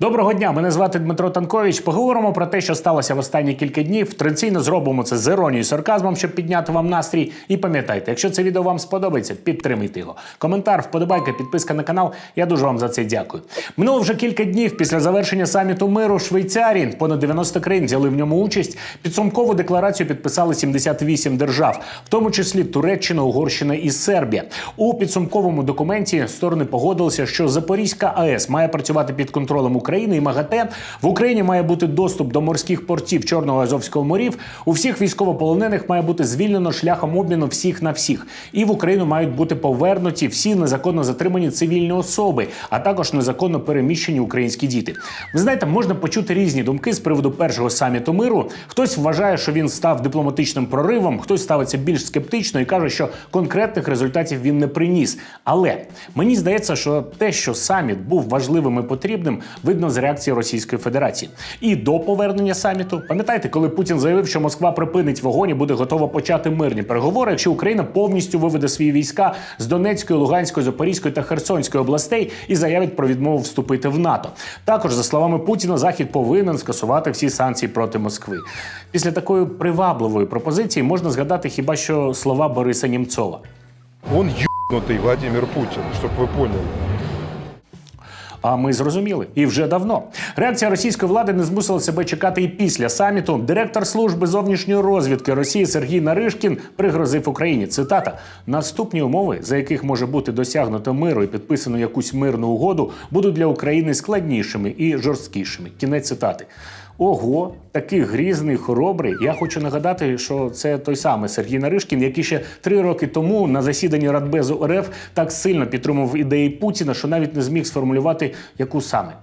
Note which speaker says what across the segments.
Speaker 1: Доброго дня, мене звати Дмитро Танкович. Поговоримо про те, що сталося в останні кілька днів. Традиційно зробимо це з іронією сарказмом, щоб підняти вам настрій. І пам'ятайте, якщо це відео вам сподобається, підтримайте його. Коментар, вподобайка, підписка на канал. Я дуже вам за це дякую. Минуло вже кілька днів після завершення саміту миру в Швейцарії. Понад 90 країн взяли в ньому участь. Підсумкову декларацію підписали 78 держав, в тому числі Туреччина, Угорщина і Сербія. У підсумковому документі сторони погодилися, що Запорізька АЕС має працювати під контролем України і МАГАТЕ. В Україні має бути доступ до морських портів Чорного Азовського морів. У всіх військовополонених має бути звільнено шляхом обміну всіх на всіх. І в Україну мають бути повернуті всі незаконно затримані цивільні особи, а також незаконно переміщені українські діти. Ви знаєте, можна почути різні думки з приводу першого саміту миру. Хтось вважає, що він став дипломатичним проривом, хтось ставиться більш скептично і каже, що конкретних результатів він не приніс. Але мені здається, що те, що саміт був важливим і потрібним, видно з реакції Російської Федерації. І до повернення саміту, пам'ятаєте, коли Путін заявив, що Москва припинить вогонь і буде готова почати мирні переговори, якщо Україна повністю виведе свої війська з Донецької, Луганської, Запорізької та Херсонської областей і заявить про відмову вступити в НАТО. Також, за словами Путіна, Захід повинен скасувати всі санкції проти Москви. Після такої привабливої пропозиції можна згадати хіба що слова Бориса Німцова.
Speaker 2: Он ебнутый Владимир Путин, чтобы вы поняли.
Speaker 1: А ми зрозуміли і вже давно. Реакція російської влади не змусила себе чекати і після саміту. Директор служби зовнішньої розвідки Росії Сергій Наришкін пригрозив Україні. Цитата: наступні умови, за яких може бути досягнуто миру і підписано якусь мирну угоду, будуть для України складнішими і жорсткішими. Кінець цитати. Ого, такий грізний, хоробрий. Я хочу нагадати, що це той самий Сергій Наришкін, який ще три роки тому на засіданні Радбезу РФ так сильно підтримував ідеї Путіна, що навіть не зміг сформулювати, яку саме.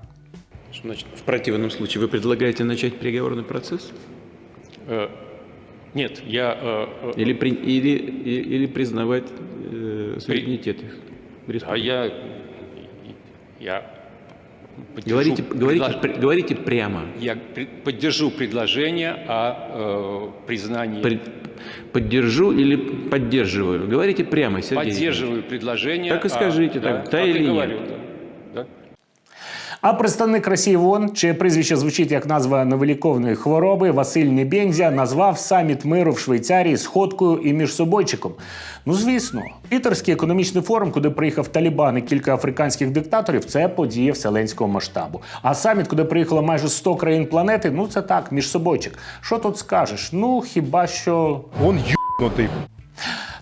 Speaker 3: Что значит, в противном случае вы предлагаете начать переговорный процесс?
Speaker 4: Э, Нет, я... э, э,
Speaker 3: Или, при- или, и- или признавать э, суверенитет их?
Speaker 4: А
Speaker 3: республики?
Speaker 4: я... Я поддержу
Speaker 3: Говорите, говорите,
Speaker 4: предлож-
Speaker 3: пр- говорите прямо.
Speaker 4: Я поддержу предложение о э, признании...
Speaker 3: При- Поддержу или поддерживаю? Говорите прямо, Сергей.
Speaker 4: Поддерживаю предложение...
Speaker 3: Так и скажите,
Speaker 4: да,
Speaker 3: так, да
Speaker 4: так и
Speaker 3: или
Speaker 4: говорю,
Speaker 3: нет?
Speaker 4: да. Да.
Speaker 1: А представник Росії в ООН, чиє прізвище звучить як назва невиліковної хвороби, Василь Небензя назвав саміт миру в Швейцарії сходкою і міжсобойчиком. Ну звісно, Пітерський економічний форум, куди приїхав Талібан і кілька африканських диктаторів, це подія вселенського масштабу. А саміт, куди приїхало майже 100 країн планети, ну це так, міжсобойчик. Що тут скажеш? Ну хіба що
Speaker 2: Он ебнутый.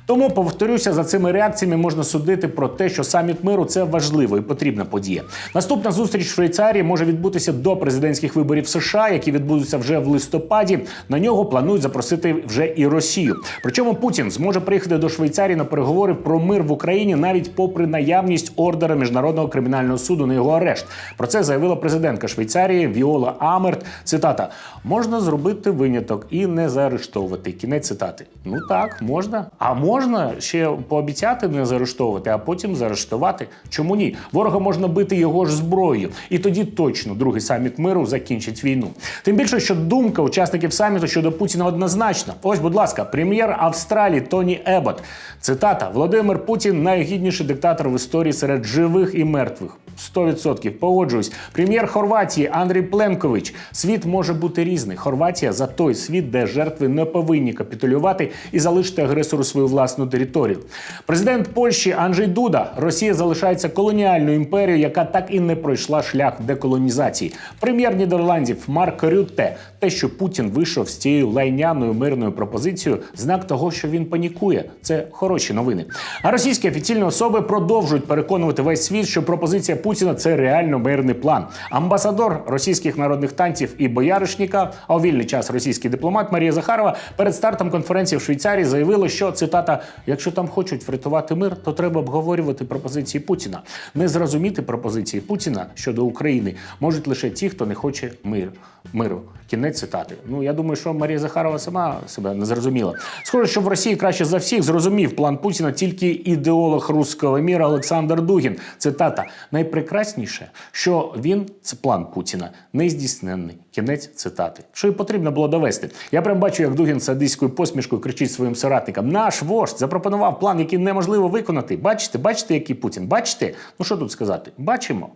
Speaker 1: Тому повторюся, за цими реакціями можна судити про те, що саміт миру це важлива і потрібна подія. Наступна зустріч в Швейцарії може відбутися до президентських виборів США, які відбудуться вже в листопаді. На нього планують запросити вже і Росію. Причому Путін зможе приїхати до Швейцарії на переговори про мир в Україні навіть попри наявність ордера міжнародного кримінального суду на його арешт. Про це заявила президентка Швейцарії Віола Амерт. Цитата: можна зробити виняток і не заарештовувати. Кінець цитати. Ну так, можна. А можна ще пообіцяти не заарештовувати, а потім заарештувати. Чому ні? Ворога можна бити його ж зброєю. І тоді точно другий саміт миру закінчить війну. Тим більше, що думка учасників саміту щодо Путіна однозначна. Ось, будь ласка, прем'єр Австралії Тоні Ебот. Цитата: Володимир Путін найгідніший диктатор в історії серед живих і мертвих. 100% погоджуюсь. Прем'єр Хорватії Андрій Пленкович. Світ може бути різний. Хорватія за той світ, де жертви не повинні капітулювати і залишити агресору свою власну територію. Президент Польщі Анджей Дуда. Росія залишається колоніальною імперією, яка так і не пройшла шлях деколонізації. Прем'єр Нідерландів Марк Рютте. Те, що Путін вийшов з цією лайняною мирною пропозицією, знак того, що він панікує. Це хороші новини. А російські офіційні особи продовжують переконувати весь світ, що пропозиція Путіна це реально мирний план. Амбасадор російських народних танців і бояришніка, а у вільний час російський дипломат Марія Захарова перед стартом конференції в Швейцарії заявила, що цитата: якщо там хочуть врятувати мир, то треба обговорювати пропозиції Путіна. Не зрозуміти пропозиції Путіна щодо України можуть лише ті, хто не хоче мир. Миру. Кінець цитати. Ну я думаю, що Марія Захарова сама себе не зрозуміла. Схоже, що в Росії краще за всіх зрозумів план Путіна тільки ідеолог руського міра Олександр Дугін. Цитата: найпрекрасніше, що він це план Путіна нездійсненний. Кінець цитати. Що й потрібно було довести. Я прям бачу, як Дугін з садистською посмішкою кричить своїм соратникам: наш вождь запропонував план, який неможливо виконати. Бачите, бачите, який Путін? Бачите? Ну що тут сказати? Бачимо.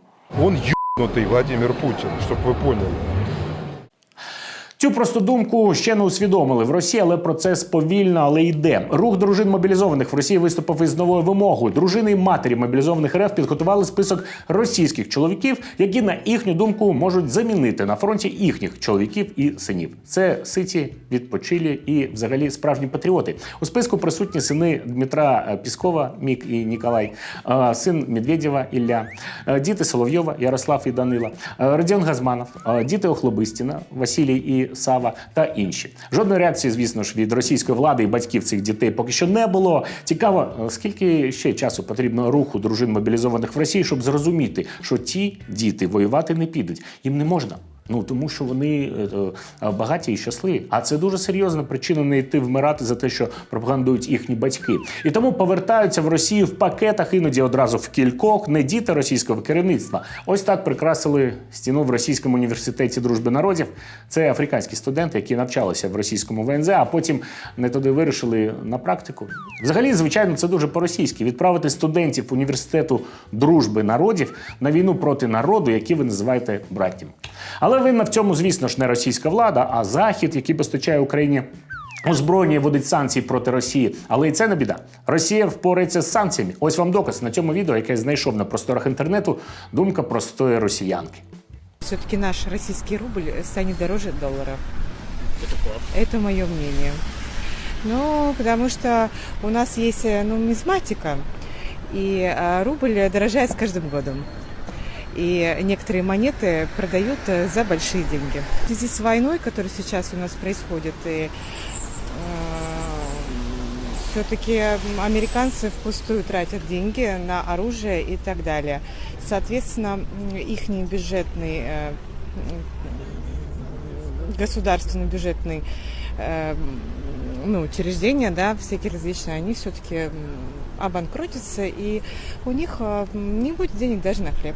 Speaker 2: Он ебанутый Владимир Путин, чтобы вы поняли.
Speaker 1: Цю просту думку ще не усвідомили в Росії, але процес повільно, але йде. Рух дружин мобілізованих в Росії виступив із новою вимогою. Дружини і матері мобілізованих РФ підготували список російських чоловіків, які на їхню думку можуть замінити на фронті їхніх чоловіків і синів. Це ситі, відпочилі і взагалі справжні патріоти. У списку присутні сини Дмитра е, Піскова, Мік і Ніколай, е, син Медведєва Ілля, е, діти Соловйова, Ярослав і Данила, Родіон Газманов, діти Охлобистіна, Василій і Сава та інші. Жодної реакції, звісно ж, від російської влади і батьків цих дітей поки що не було. Цікаво, е, скільки ще часу потрібно руху дружин мобілізованих в Росії, щоб зрозуміти, що ті діти воювати не підуть. Їм не можна. Ну тому що вони е, е, багаті і щасливі. А це дуже серйозна причина не йти вмирати за те, що пропагандують їхні батьки. І тому повертаються в Росію в пакетах, іноді одразу в кількох, не діти російського керівництва. Ось так прикрасили стіну в російському університеті дружби народів. Це африканські студенти, які навчалися в російському ВНЗ, а потім не туди вирішили на практику. Взагалі, звичайно, це дуже по-російськи відправити студентів університету дружби народів на війну проти народу, який ви називаєте браттям. Але винна в цьому, звісно ж, не російська влада, а Захід, який постачає Україні. Озброєння і вводить санкції проти Росії, але і це не біда. Росія впорається з санкціями. Ось вам доказ на цьому відео, яке я знайшов на просторах інтернету. Думка простої росіянки.
Speaker 5: Все-таки наш российский рубль станет дороже доллара. Это мое мнение. Ну, потому что у нас есть э, нумизматика, и а, рубль дорожает с каждым годом. И некоторые монеты продают э, за большие деньги. В связи с войной, которая сейчас у нас происходит, и все-таки американцы впустую тратят деньги на оружие и так далее. Соответственно, их бюджетный, э, государственный бюджетный э, ну, учреждения, да, всякие различные, они все-таки обанкротятся, и у них э, не будет денег даже на хлеб.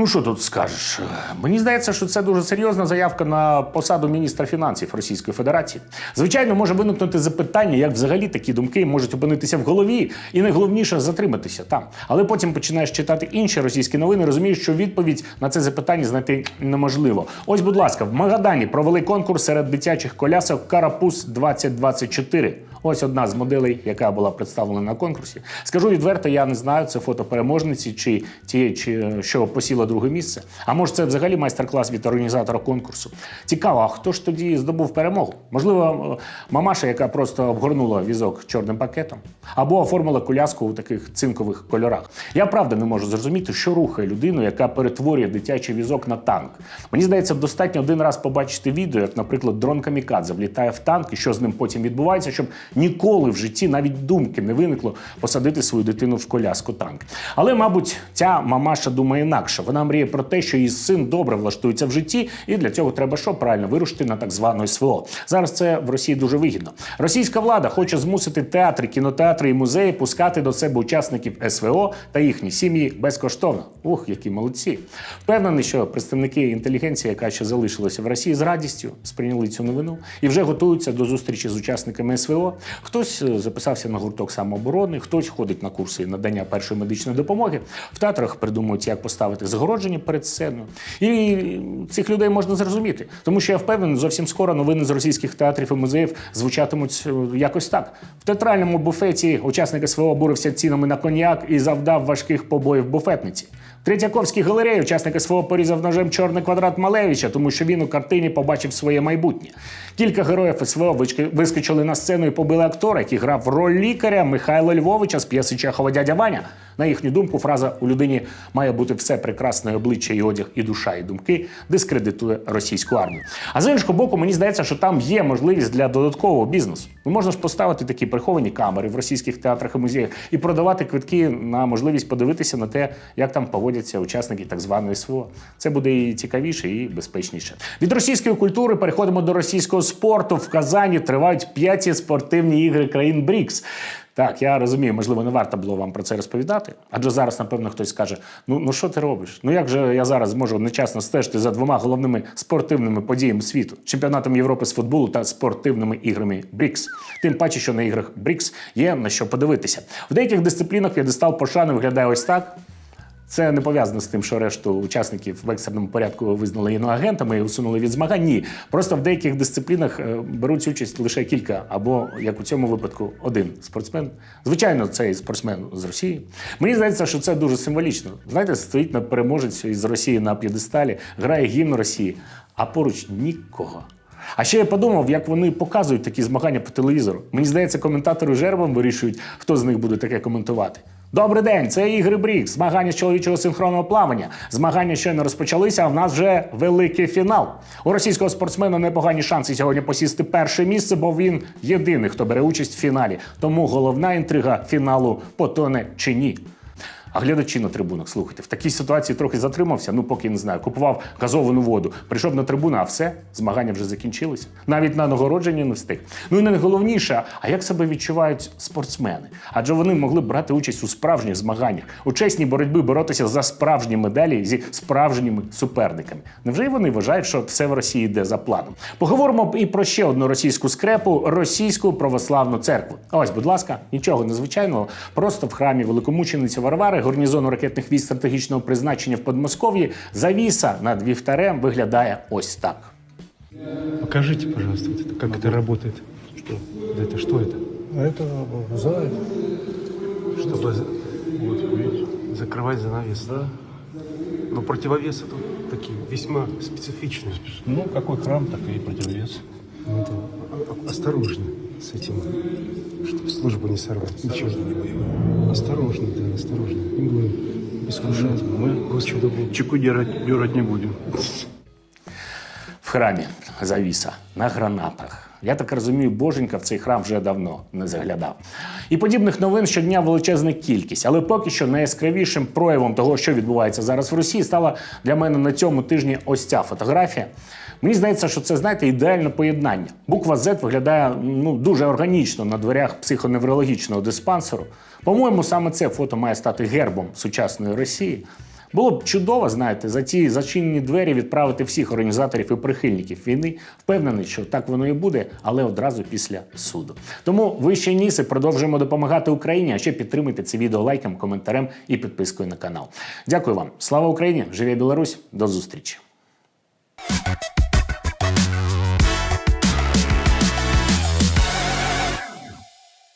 Speaker 1: Ну що тут скажеш? Мені здається, що це дуже серйозна заявка на посаду міністра фінансів Російської Федерації. Звичайно, може виникнути запитання, як взагалі такі думки можуть опинитися в голові, і найголовніше затриматися там. Але потім починаєш читати інші російські новини, розумієш, що відповідь на це запитання знайти неможливо. Ось, будь ласка, в Магадані провели конкурс серед дитячих колясок Карапус 2024. Ось одна з моделей, яка була представлена на конкурсі. Скажу відверто, я не знаю, це фото переможниці чи ті, чи що посіла друге місце. А може, це взагалі майстер-клас від організатора конкурсу. Цікаво, а хто ж тоді здобув перемогу? Можливо, мамаша, яка просто обгорнула візок чорним пакетом, або оформила коляску у таких цинкових кольорах. Я правда не можу зрозуміти, що рухає людину, яка перетворює дитячий візок на танк. Мені здається, достатньо один раз побачити відео, як, наприклад, дрон Камікадзе влітає в танк, і що з ним потім відбувається, щоб ніколи в житті навіть думки не виникло посадити свою дитину в коляску танк. Але, мабуть, ця мамаша думає інакше. Вона мріє про те, що її син добре влаштується в житті, і для цього треба що правильно вирушити на так звану СВО. Зараз це в Росії дуже вигідно. Російська влада хоче змусити театри, кінотеатри і музеї пускати до себе учасників СВО та їхні сім'ї безкоштовно. Ух, які молодці! Впевнений, що представники інтелігенції, яка ще залишилася в Росії, з радістю сприйняли цю новину і вже готуються до зустрічі з учасниками СВО. Хтось е, записався на гурток самооборони, хтось ходить на курси надання першої медичної допомоги. В театрах придумують, як поставити загородження перед сценою. І цих людей можна зрозуміти, тому що я впевнений, зовсім скоро новини з російських театрів і музеїв звучатимуть е, якось так. В театральному буфеті учасник СВО обурився цінами на коньяк і завдав важких побоїв буфетниці. Третьяковській галереї учасник СВО порізав ножем чорний квадрат Малевича, тому що він у картині побачив своє майбутнє. Кілька героїв СВО вискочили на сцену і побили актори, який грав роль лікаря Михайла Львовича з п'єси Чехова дядя Ваня. На їхню думку, фраза у людині має бути все прекрасне обличчя і одяг, і душа, і думки дискредитує російську армію. А з іншого боку, мені здається, що там є можливість для додаткового бізнесу. Ну, можна ж поставити такі приховані камери в російських театрах і музеях і продавати квитки на можливість подивитися на те, як там поводяться учасники так званої СВО. Це буде і цікавіше, і безпечніше. Від російської культури переходимо до російського спорту. В Казані тривають п'яті спортивні ігри країн БРІКС. Так, я розумію, можливо, не варто було вам про це розповідати. Адже зараз, напевно, хтось скаже: ну ну що ти робиш? Ну як же я зараз можу одночасно стежити за двома головними спортивними подіями світу: чемпіонатом Європи з футболу та спортивними іграми БРІКС. Тим паче, що на іграх БРІКС є на що подивитися. В деяких дисциплінах п'єдестал пошани виглядає ось так. Це не пов'язано з тим, що решту учасників в екстреному порядку визнали іноагентами і усунули від змагань. Ні, просто в деяких дисциплінах е, беруть участь лише кілька, або як у цьому випадку, один спортсмен. Звичайно, цей спортсмен з Росії. Мені здається, що це дуже символічно. Знаєте, стоїть на переможець із Росії на п'єдесталі, грає гімн Росії, а поруч нікого. А ще я подумав, як вони показують такі змагання по телевізору. Мені здається, коментатори жербом вирішують, хто з них буде таке коментувати. Добрий день, це Ігри Брік, змагання з чоловічого синхронного плавання. Змагання щойно розпочалися, а в нас вже великий фінал. У російського спортсмена непогані шанси сьогодні посісти перше місце, бо він єдиний, хто бере участь в фіналі. Тому головна інтрига фіналу потоне чи ні. А глядачі на трибунах, слухайте, в такій ситуації трохи затримався, ну поки не знаю, купував газовану воду, прийшов на трибуну, а все, змагання вже закінчилися. Навіть на нагородження не встиг. Ну і найголовніше, а як себе відчувають спортсмени? Адже вони могли брати участь у справжніх змаганнях, у чесній боротьбі боротися за справжні медалі зі справжніми суперниками. Невже й вони вважають, що все в Росії йде за планом? Поговоримо і про ще одну російську скрепу російську православну церкву. Ось, будь ласка, нічого незвичайного. Просто в храмі великомучениці Варвари, гарнізону ракетних військ стратегічного призначення в Подмосков'ї, завіса над вівтарем виглядає ось так.
Speaker 6: Покажите, пожалуйста, вот это, как это работает. Что? Это что это?
Speaker 7: А это заяц.
Speaker 6: Чтобы за- вот, видите, закрывать занавес. Да. Но противовесы тут такие весьма специфичные.
Speaker 7: Ну, какой храм, так и противовес.
Speaker 6: Ну, это о- о- осторожно с этим, чтобы службу не сорвать. Ничего. Осторожно, да, осторожно. Не будем искушать. Мы Господу.
Speaker 7: Чеку дерать, дерать не будем.
Speaker 1: В храмі завіса на гранатах. Я так розумію, боженька в цей храм вже давно не заглядав. І подібних новин щодня величезна кількість. Але поки що найяскравішим проявом того, що відбувається зараз в Росії, стала для мене на цьому тижні ось ця фотографія. Мені здається, що це знаєте ідеальне поєднання. Буква Z виглядає ну дуже органічно на дверях психоневрологічного диспансеру. По-моєму, саме це фото має стати гербом сучасної Росії. Було б чудово, знаєте, за ці зачинені двері відправити всіх організаторів і прихильників війни. Впевнений, що так воно і буде, але одразу після суду. Тому вище ніси продовжуємо допомагати Україні. А ще підтримуйте це відео лайком, коментарем і підпискою на канал. Дякую вам. Слава Україні! Живе Білорусь! До зустрічі!